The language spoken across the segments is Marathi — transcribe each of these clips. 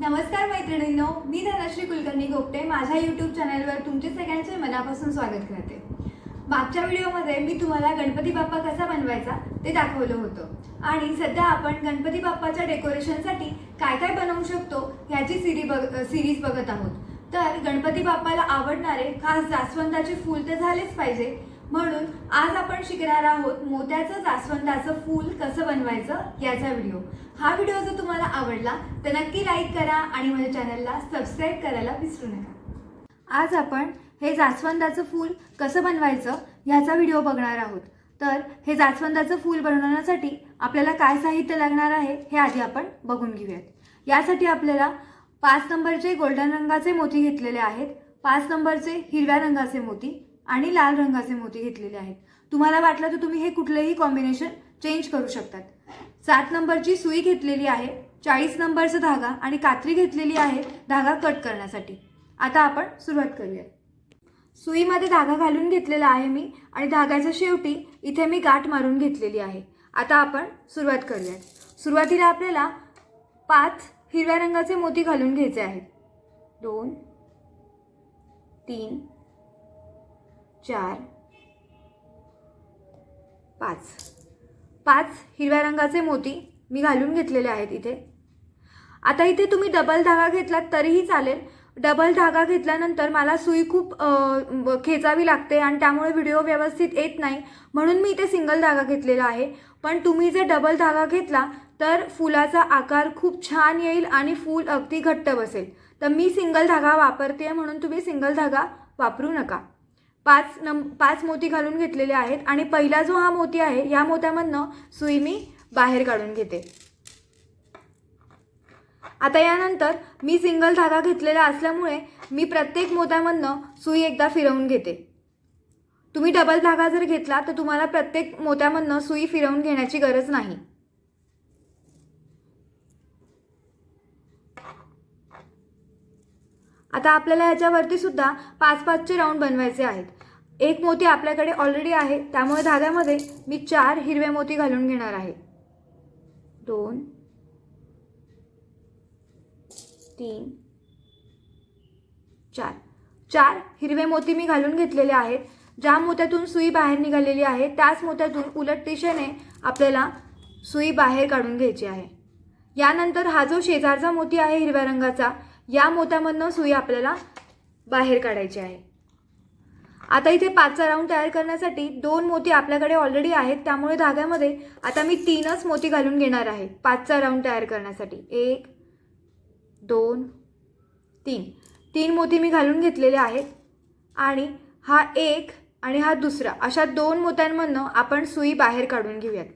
नमस्कार मैत्रिणींनो मी धनश्री कुलकर्णी गोपटे. माझ्या यूट्यूब चॅनलवर तुमचे सगळ्यांचे मनापासून स्वागत करते. मागच्या व्हिडिओमध्ये मी तुम्हाला गणपती बाप्पा कसा बनवायचा ते दाखवलं होतं. आणि सध्या आपण गणपती बाप्पाच्या डेकोरेशनसाठी काय काय बनवू शकतो ह्याची सिरी बघ सिरीज बघत आहोत. तर गणपती बाप्पाला आवडणारे खास जास्वंदाचे फूल तर झालेच पाहिजे. म्हणून आज आपण शिकणार आहोत मोत्याचं जास्वंदाचं फूल कसं बनवायचं याचा व्हिडिओ हा व्हिडिओ जर तुम्हाला आवडला तर नक्की लाईक करा आणि माझ्या चॅनलला सबस्क्राईब करायला विसरू नका. आज आपण हे जास्वंदाचं फूल कसं बनवायचं ह्याचा व्हिडिओ बघणार आहोत. तर हे जास्वंदाचं फूल बनवण्यासाठी आपल्याला काय साहित्य लागणार आहे हे आधी आपण बघून घेऊयात. यासाठी आपल्याला पाच नंबरचे गोल्डन रंगाचे मोती घेतलेले आहेत. पाच नंबरचे हिरव्या रंगाचे मोती. आणि लाल रंगाचे मोती घेतलेले आहेत. तुम्हाला वाटलं तर तुम्ही हे कुठलेही कॉम्बिनेशन चेंज करू शकतात. सात नंबरची सुई घेतलेली आहे चाळीस नंबरचा धागा आणि कात्री घेतलेली आहे धागा कट करण्यासाठी. आता आपण सुरुवात करूया. सुईमध्ये धागा घालून घेतलेला आहे मी आणि धाग्याच्या शेवटी इथे मी गाठ मारून घेतलेली आहे. आता आपण सुरुवात करूया. सुरुवातीला आपल्याला पाच हिरव्या रंगाचे मोती घालून घ्यायचे आहेत. दोन तीन चार. पाच. पाच हिरव्या रंगाचे मोती मी घालून घेतलेले आहेत इथे. आता इथे तुम्ही डबल धागा घेतलात तरीही चालेल. डबल धागा घेतल्यानंतर मला सुई खूप खेचावी लागते आणि त्यामुळे व्हिडिओ व्यवस्थित येत नाही. म्हणून मी इथे सिंगल धागा घेतलेला आहे. पण तुम्ही जर डबल धागा घेतला तर फुलाचा आकार खूप छान येईल आणि फूल अगदी घट्ट बसेल. तर मी सिंगल धागा वापरते म्हणून तुम्ही सिंगल धागा वापरू नका. पाच नं पाच मोती घालून घेतलेले आहेत आणि पहिला जो हा मोती आहे या मोत्यामधनं सुई मी बाहेर काढून घेते. आता यानंतर मी सिंगल धागा घेतलेला असल्यामुळे मी प्रत्येक मोत्यामधनं सुई एकदा फिरवून घेते. तुम्ही डबल धागा जर घेतला तर तुम्हाला प्रत्येक मोत्यामधनं सुई फिरवून घेण्याची गरज नाही. आता आपल्याला ह्याच्यावरती सुद्धा पाच पाचचे राऊंड बनवायचे आहेत. एक मोती आपल्याकडे ऑलरेडी आहे त्यामुळे धाग्यामध्ये मी चार हिरवे मोती घालून घेणार आहे. दोन तीन चार. चार हिरवे मोती मी घालून घेतलेले आहेत. ज्या मोत्यातून सुई बाहेर निघालेली आहे त्याच मोत्यातून उलट दिशेने आपल्याला सुई बाहेर काढून घ्यायची आहे. यानंतर हा जो शेजारचा मोती आहे हिरव्या रंगाचा या मोत्यामधनं सुई आपल्याला बाहेर काढायची आहे. आता इथे पाचचा राऊंड तयार करण्यासाठी दोन मोती आपल्याकडे ऑलरेडी आहेत. त्यामुळे धाग्यामध्ये आता मी तीनच मोती घालून घेणार आहे. पाचचा राऊंड तयार करण्यासाठी. एक दोन तीन. तीन मोती मी घालून घेतलेले आहेत. आणि हा एक आणि हा दुसरा. अशा दोन मोत्यांमधनं आपण सुई बाहेर काढून घेऊयात.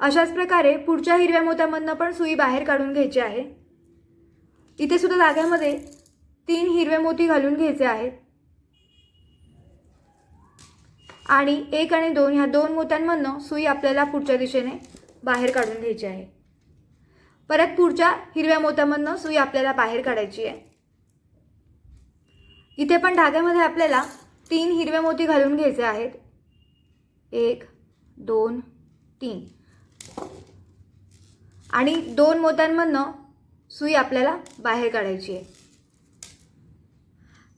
अशाच प्रकारे पुढच्या हिरव्या मोत्यामधनं पण सुई बाहेर काढून घ्यायची आहे. इथे सुद्धा धाग्यामध्ये तीन हिरवे मोती घालून घ्यायचे आहेत. आणि एक आणि दोन ह्या दोन मोत्यांमधनं सुई आपल्याला पुढच्या दिशेने बाहेर काढून घ्यायची आहे. परत पुढच्या हिरव्या मोत्यामधनं सुई आपल्याला बाहेर काढायची आहे. इथे पण धाग्यामध्ये आपल्याला तीन हिरवे मोती घालून घ्यायचे आहेत. एक दोन तीन. आणि दोन मोत्यांमधनं सुई आपल्याला बाहेर काढायची आहे.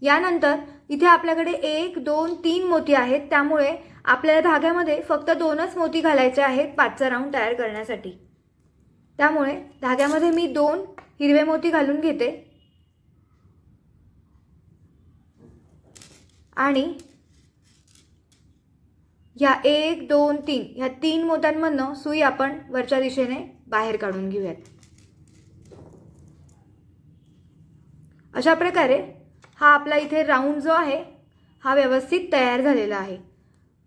यानंतर इथे आपल्याकडे एक दोन तीन मोती आहेत. त्यामुळे आपल्याला धाग्यामध्ये फक्त दोनच मोती घालायचे आहेत पाचचा राऊंड तयार करण्यासाठी. त्यामुळे धाग्यामध्ये मी दोन हिरवे मोती घालून घेते. आणि ह्या एक दोन तीन ह्या तीन मोत्यांमधनं सुई आपण वरच्या दिशेने बाहेर काढून घेऊयात. अशा प्रकारे हा आपला इथे राऊंड जो आहे हा व्यवस्थित तयार झालेला आहे.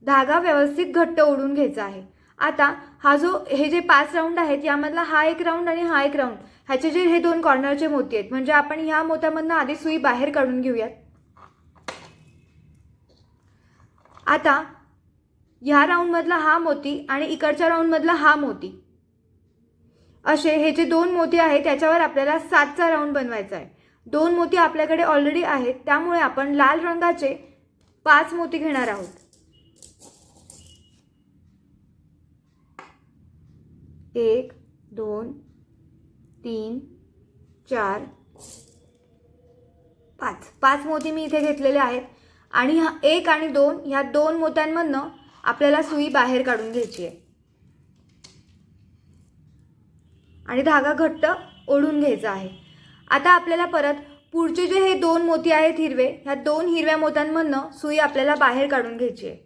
धागा व्यवस्थित घट्ट ओढून घ्यायचा आहे. आता हा जो हे जे पाच राऊंड आहेत यामधला हा एक राऊंड आणि हा एक राऊंड ह्याचे जे हे दोन कॉर्नरचे मोती आहेत. म्हणजे आपण ह्या मोत्यामधनं आधी सुई बाहेर काढून घेऊयात. आता ह्या राऊंडमधला हा मोती आणि इकडच्या राऊंडमधला हा मोती. असे हे जे दोन मोती आहेत त्याच्यावर आपल्याला सातचा राऊंड बनवायचा आहे. दोन मोती आपल्याकडे ऑलरेडी आहेत त्यामुळे आपण लाल रंगाचे पाच मोती घेणार आहोत. एक दोन तीन चार पाच. पाच मोती मी इथे घेतलेले आहेत. आणि हा एक आणि दोन ह्या दोन मोत्यांमधनं आपल्याला सुई बाहेर काढून घ्यायची आहे. आणि धागा घट्ट ओढून घ्यायचा आहे. आता आपल्याला परत पुढचे जे हे दोन मोती आहेत हिरवे ह्या दोन हिरव्या मोत्यांमधनं सुई आपल्याला बाहेर काढून घ्यायची आहे.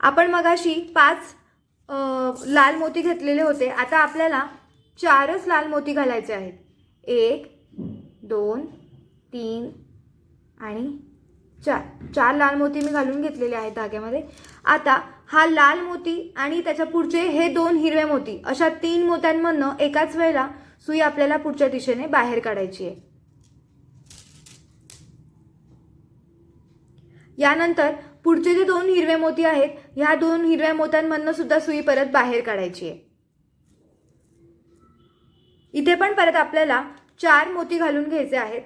आपण मगाशी पाच लाल मोती घेतलेले होते. आता आपल्याला चारच लाल मोती घालायचे आहेत. एक दोन तीन आणि चार चार लाल मोती मी घालून घेतलेले आहेत धाग्यामध्ये. आता हा लाल मोती आणि त्याच्या पुढचे हे दोन हिरवे मोती अशा तीन मोत्यांमधनं एकाच वेळेला सुई आपल्याला पुढच्या दिशेने बाहेर काढायची आहे. यानंतर पुढचे जे दोन हिरवे मोती आहेत ह्या दोन हिरव्या मोत्यांमधनं सुद्धा सुई परत बाहेर काढायची आहे. इथे पण परत आपल्याला चार मोती घालून घ्यायचे आहेत.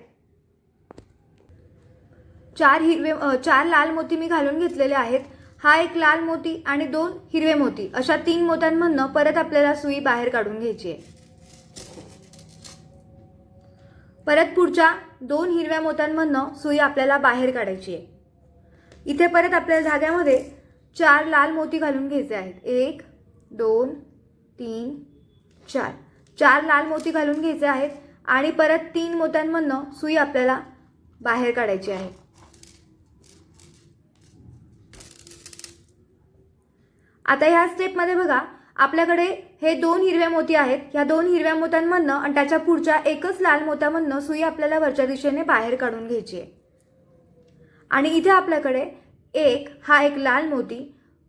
चार हिरवे चार लाल मोती मी घालून घेतलेले आहेत. हा एक लाल मोती आणि दोन हिरवे मोती. अशा तीन मोत्यांमधनं परत आपल्याला सुई बाहेर काढून घ्यायची आहे. परत पुढच्या दोन हिरव्या मोत्यांमधनं सुई आपल्याला बाहेर काढायची आहे. इथे परत आपल्या धाग्यामध्ये चार लाल मोती घालून घ्यायचे आहेत. एक दोन तीन चार. चार लाल मोती घालून घ्यायचे आहेत आणि परत तीन मोत्यांमधनं सुई आपल्याला बाहेर काढायची आहे. आता ह्या स्टेपमध्ये बघा आपल्याकडे हे दोन हिरव्या मोती आहेत. ह्या दोन हिरव्या मोत्यांमधनं आणि त्याच्या पुढच्या एकच लाल मोत्यामधनं सुई आपल्याला वरच्या दिशेने बाहेर काढून घ्यायची आहे. आणि इथे आपल्याकडे एक हा एक लाल मोती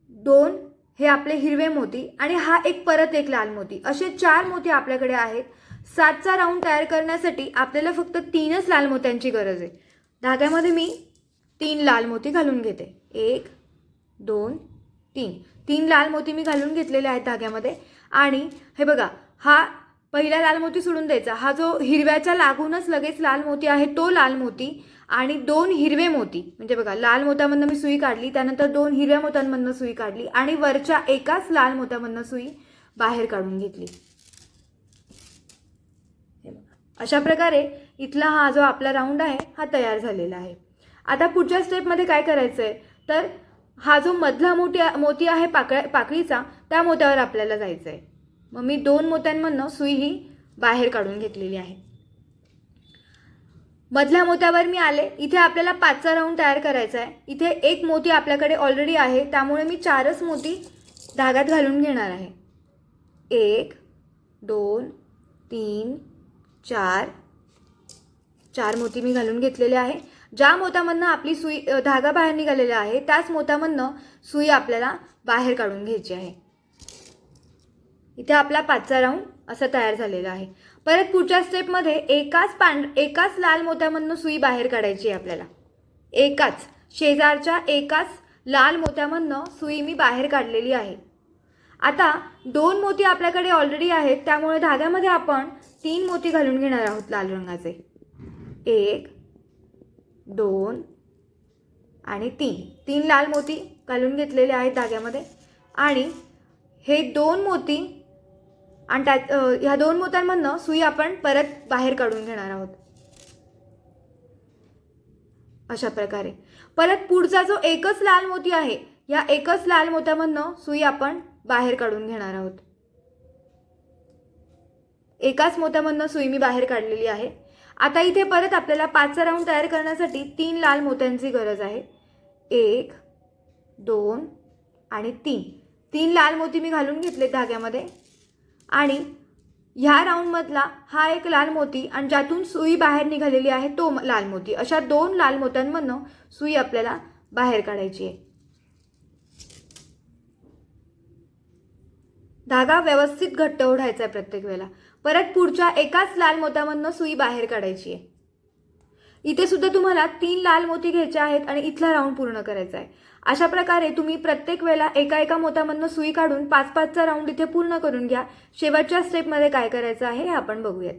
दोन हे आपले हिरवे मोती आणि हा एक परत एक लाल मोती. असे चार मोती आपल्याकडे आहेत. सातचा राऊंड तयार करण्यासाठी आपल्याला फक्त तीनच लाल मोत्यांची गरज आहे. धाग्यामध्ये मी तीन लाल मोती घालून घेते. एक दोन तीन. तीन लाल मोती मी घालून घेतलेले आहेत धाग्यामध्ये. आणि हे बघा हा पहिला लाल मोती सोडून द्यायचा. हा जो हिरव्याच्या लागूनच लगेच लाल मोती आहे तो लाल मोती आणि दोन हिरवे मोती. म्हणजे बघा लाल मोत्यामधनं मी सुई काढली त्यानंतर दोन हिरव्या मोत्यांमधनं सुई काढली आणि वरच्या एकाच लाल मोत्यामधनं सुई बाहेर काढून घेतली. अशा प्रकारे इथला हा जो आपला राऊंड आहे हा तयार झालेला आहे. आता पुढच्या स्टेपमध्ये काय करायचं आहे तर हा जो मधला मोठी मोती आहे पाकळ्या पाकळीचा त्या मोत्यावर आपल्याला जायचं आहे मग मी दोन मोत्यांमधनं सुई ही बाहेर काढून घेतलेली आहे. मधल्या मोत्यावर मी आले. इथे आपल्याला पाचचा राऊंड तयार करायचा आहे. इथे एक मोती आपल्याकडे ऑलरेडी आहे. त्यामुळे मी चारच मोती धाग्यात घालून घेणार आहे. एक दोन तीन चार. चार मोती मी घालून घेतलेले आहे. ज्या मोत्यामधनं आपली सुई धागा बाहेर निघालेला आहे त्याच मोत्यामधनं सुई आपल्याला बाहेर काढून घ्यायची आहे. इथे आपला पाचचा राऊंड असा तयार झालेला आहे. परत पुढच्या स्टेपमध्ये एकाच पांढ एकाच लाल मोत्यामधनं सुई बाहेर काढायची आहे आपल्याला. एकाच शेजारच्या एकाच लाल मोत्यामधनं सुई मी बाहेर काढलेली आहे. आता दोन मोती आपल्याकडे ऑलरेडी आहेत त्यामुळे धाग्यामध्ये आपण तीन मोती घालून घेणार आहोत लाल रंगाचे. एक दोन आणि तीन. तीन लाल मोती घालून घेतलेले आहेत धाग्यामध्ये. आणि हे दोन मोती आणि त्यात ह्या दोन मोत्यांमधनं सुई आपण परत बाहेर काढून घेणार आहोत. अशा प्रकारे. परत पुढचा जो एकच लाल मोती आहे या एकच लाल मोत्यामधनं सुई आपण बाहेर काढून घेणार आहोत. एकाच मोत्यामधनं सुई मी बाहेर काढलेली आहे. आता इथे परत आपल्याला पाचचा राऊंड तयार करण्यासाठी तीन लाल मोत्यांची गरज आहे. एक दोन आणि तीन. तीन लाल मोती मी घालून घेतले धाग्यामध्ये. आणि ह्या राऊंडमधला हा एक लाल मोती आणि ज्यातून सुई बाहेर निघालेली आहे तो म- लाल मोती. अशा दोन लाल मोत्यांमधनं सुई आपल्याला बाहेर काढायची आहे. धागा व्यवस्थित घट्ट ओढायचा आहे प्रत्येक वेळेला. परत पुढच्या एकाच लाल मोत्यामधनं सुई बाहेर काढायची आहे. इथे सुद्धा तुम्हाला तीन लाल मोती घ्यायचे आहेत आणि इथला राऊंड पूर्ण करायचा आहे. अशा प्रकारे तुम्ही प्रत्येक वेळेला एका एका मोत्यामधनं सुई काढून पाच पाचचा राऊंड इथे पूर्ण करून घ्या. शेवटच्या स्टेपमध्ये काय करायचं आहे हे आपण बघूयात.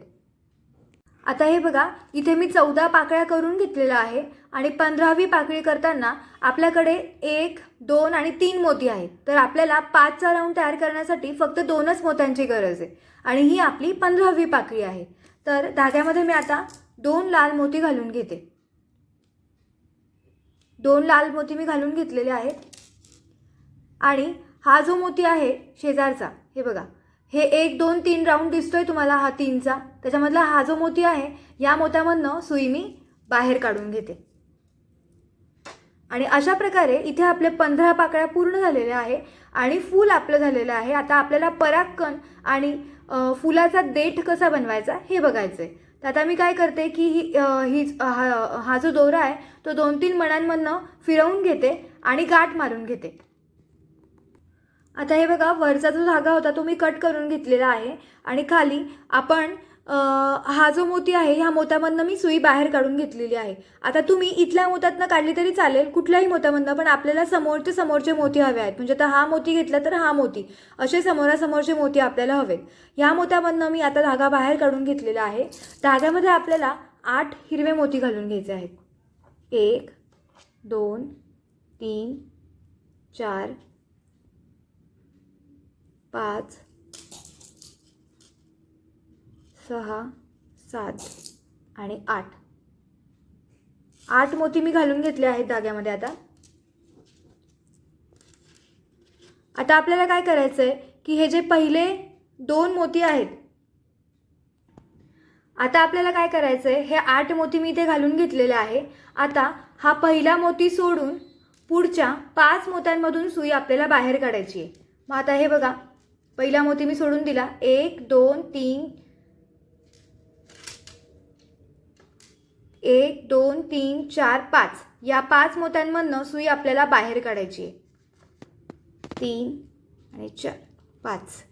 आता हे बघा इथे मी चौदा पाकळ्या करून घेतलेल्या आहे आणि पंधरावी पाकळी करताना आपल्याकडे एक दोन आणि तीन मोती आहेत. तर आपल्याला पाचचा राऊंड तयार करण्यासाठी फक्त दोनच मोत्यांची गरज आहे. आणि ही आपली पंधरावी पाकळी आहे. तर धाग्यामध्ये मी आता दोन लाल मोती घालून घेते. दोन लाल मोती मी घालून घेतलेले आहेत. आणि हा जो मोती आहे शेजारचा हे बघा हे एक दोन तीन राऊंड दिसतोय तुम्हाला हा तीनचा. त्याच्यामधला हा जो मोती आहे या मोत्यामधनं सुई मी बाहेर काढून घेते. आणि अशा प्रकारे इथे आपले पंधरा पाकळ्या पूर्ण झालेल्या आहे आणि फूल आपलं झालेलं आहे. आता आपल्याला परागकण आणि फुलाचा देठ कसा बनवायचा हे बघायचं आहे तर आता मी काय करते की ही ही हा हा जो दोरा आहे तो दोन तीन मणांमधनं फिरवून घेते आणि गाठ मारून घेते. आता हे बघा वरचा जो धागा होता तो मी कट करून घेतलेला आहे. आणि खाली आपण हा जो मोती आहे ह्या मोत्यामधनं मी सुई बाहेर काढून घेतलेली आहे. आता तुम्ही इथल्या मोत्यातनं काढली तरी चालेल कुठल्याही मोत्यामधनं पण आपल्याला समोरचे समोरचे मोती हवे आहेत. म्हणजे आता हा मोती घेतला तर हा मोती. असे समोरासमोरचे मोती आपल्याला हवेत. ह्या मोत्यामधनं मी आता धागा बाहेर काढून घेतलेला आहे. धाग्यामध्ये आपल्याला आठ हिरवे मोती घालून घ्यायचे आहेत. एक दोन तीन चार पाच सहा सात आणि आठ. आठ मोती मी घालून घेतले आहेत धाग्यामध्ये आता. आता आपल्याला काय करायचं आहे की हे जे पहिले दोन मोती आहेत आता आपल्याला काय करायचं आहे हे आठ मोती मी इथे घालून घेतलेले आहे. आता हा पहिला मोती सोडून पुढच्या पाच मोत्यांमधून सुई आपल्याला बाहेर काढायची आहे. मग आता हे बघा पहिला मोती मी सोडून दिला. एक दोन तीन. एक दोन तीन चार पाच. या पाच मोत्यांमधनं सुई आपल्याला बाहेर काढायची आहे. तीन आणि चार पाच.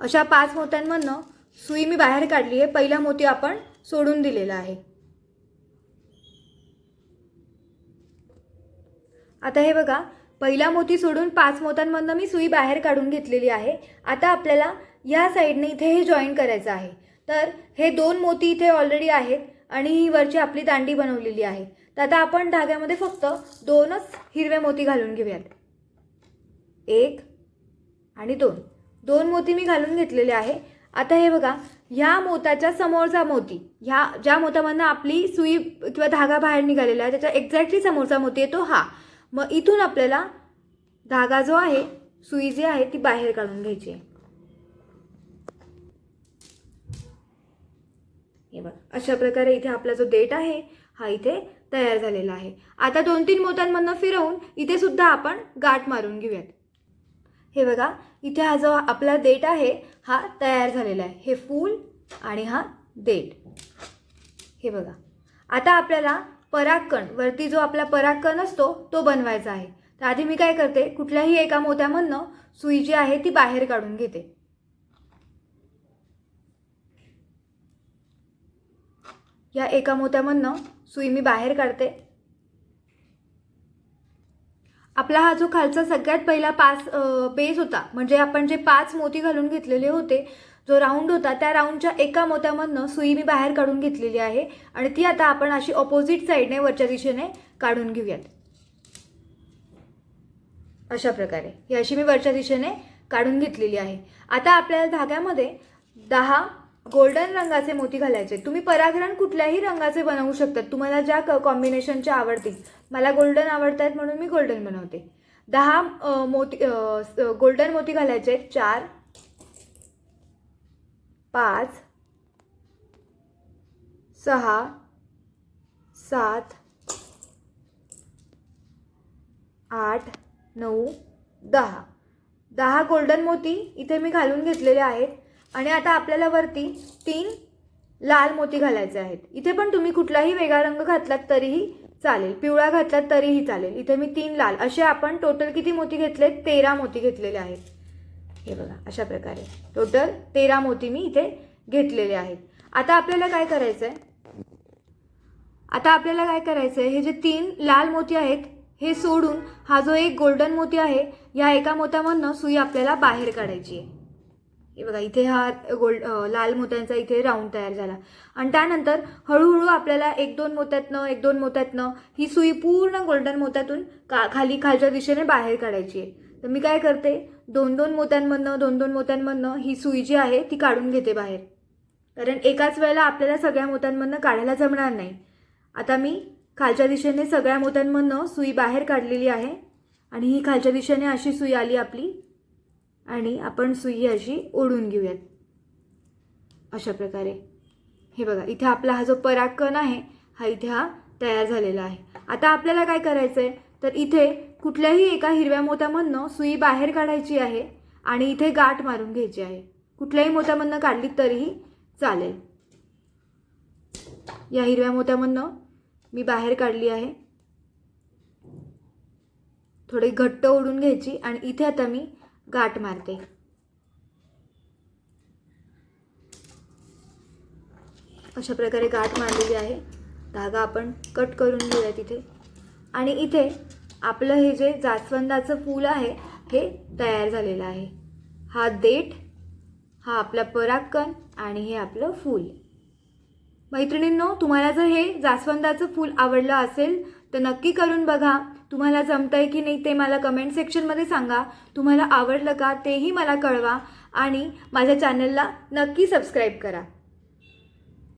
अशा पाच मोत्यांमधनं सुई मी बाहेर काढली आहे. पहिला मोती आपण सोडून दिलेला आहे. आता हे बघा. पहिला मोती सोडून पाच मोत्यांमधनं मी सुई बाहेर काढून घेतलेली आहे. आता आपल्याला या साईडने इथे हे जॉईन करायचं आहे. तर हे दोन मोती इथे ऑलरेडी आहेत आणि ही वरची आपली दांडी बनवलेली आहे. तर आता आपण धाग्यामध्ये फक्त दोनच हिरवे मोती घालून घेऊयात. एक आणि दोन. दोन मोती मी घालून घेतलेले आहे. आता हे बघा ह्या मोताच्या समोरचा मोती ह्या ज्या मोत्यामधनं आपली सुई किंवा धागा बाहेर निघालेला आहे त्याच्या एक्झॅक्टली समोरचा मोती येतो हा. मग इथून आपल्याला धागा जो आहे सुई जी आहे ती बाहेर काढून घ्यायची आहे. हे बघा अशा प्रकारे इथे आपला जो डेट आहे हा इथे तयार झालेला आहे. आता दोन तीन मोत्यांमधनं फिरवून इथे सुद्धा आपण गाठ मारून घेऊयात. हे बघा इथे हा जो आपला डेट आहे हा तयार झालेला आहे. हे फूल आणि हा डेट हे बघा. आता आपल्याला परागकण वरती जो आपला परागकण असतो तो बनवायचा आहे. तर आधी मी काय करते कुठल्याही एका मोत्यामधनं सुई जी आहे ती बाहेर काढून घेते. या एका मोत्यामधनं सुई मी बाहेर काढते. आपला हा जो खालचा सगळ्यात पहिला पाच बेस होता म्हणजे आपण जे पाच मोती घालून घेतलेले होते जो राऊंड होता त्या राऊंडच्या एका मोत्यामधनं सुई मी बाहेर काढून घेतलेली आहे आणि ती आता आपण अशी ऑपोजिट साईडने वरच्या दिशेने काढून घेऊयात. अशा प्रकारे. ही अशी मी वरच्या दिशेने काढून घेतलेली आहे. आता आपल्याला धाग्यामध्ये दहा गोल्डन रंगाचे मोती घालायचे तुम्ही परागरण कुठल्याही रंगाचे बनवू शकतात तुम्हाला ज्या क कॉम्बिनेशनच्या आवडतील. मला गोल्डन आवडतात म्हणून मी गोल्डन बनवते. दहा मोती गोल्डन मोती घालायचे आहेत. चार पाच सहा सात आठ नऊ दहा. दहा गोल्डन मोती इथे मी घालून घेतलेले आहेत आणि आता आपल्याला वरती तीन लाल मोती घालायचे आहेत. इथे पण तुम्ही कुठलाही वेगळा रंग घातलात तरीही चालेल. पिवळा घातलात तरीही चालेल. इथे मी तीन लाल असे आपण टोटल किती मोती घेतले तेरा मोती घेतलेले आहेत. हे बघा अशा प्रकारे. टोटल तेरा मोती मी इथे घेतलेले आहेत. आता आपल्याला काय करायचं आहे आता आपल्याला काय करायचं आहे हे जे तीन लाल मोती आहेत हे सोडून हा जो एक गोल्डन मोती आहे या एका मोत्यामधनं सुई आपल्याला बाहेर काढायची आहे. हे बघा इथे हा गोल्ड लाल मोत्यांचा इथे राऊंड तयार झाला. आणि त्यानंतर हळूहळू आपल्याला एक दोन मोत्यातनं एक दोन मोत्यातनं ही सुई पूर्ण गोल्डन मोत्यातून का खाली खालच्या दिशेने बाहेर काढायची आहे. तर मी काय करते? दोन दोन मोत्यांमधनं दोन दोन मोत्यांमधनं ही सुई जी आहे ती काढून घेते बाहेर. कारण एकाच वेळेला आपल्याला सगळ्या मोत्यांमधनं काढायला जमणार नाही. आता मी खालच्या दिशेने सगळ्या मोत्यांमधनं सुई बाहेर काढलेली आहे आणि ही खालच्या दिशेने अशी सुई आली आपली आणि आपण सुई अशी ओढून घेऊयात. अशा प्रकारे. हे बघा इथे आपला हा जो परागकण आहे हा इथे हा तयार झालेला आहे. आता आपल्याला काय करायचं आहे तर इथे कुठल्याही एका हिरव्या मोत्यामधनं सुई बाहेर काढायची आहे आणि इथे गाठ मारून घ्यायची आहे. कुठल्याही मोत्यामधनं काढली तरीही चालेल. या हिरव्या मोत्यामधनं मी बाहेर काढली आहे. थोडी घट्ट ओढून घ्यायची आणि इथे आता मी गाठ मारते. अशा प्रकारे गाठ मारलेली आहे. धागा आपण कट करून घेऊया तिथे. आणि इथे आपलं हे जे जास्वंदाचं फूल आहे हे तयार झालेलं आहे. हा देठ हा आपला परागकण आणि हे आपलं फूल. मैत्रिणींनो तुम्हाला जर हे जास्वंदाचं फूल आवडलं असेल तर नक्की करून बघा. तुम्हाला जमतंय की नाही ते मला कमेंट सेक्शनमध्ये सांगा. तुम्हाला आवडलं का तेही मला कळवा आणि माझ्या चॅनलला नक्की सबस्क्राईब करा.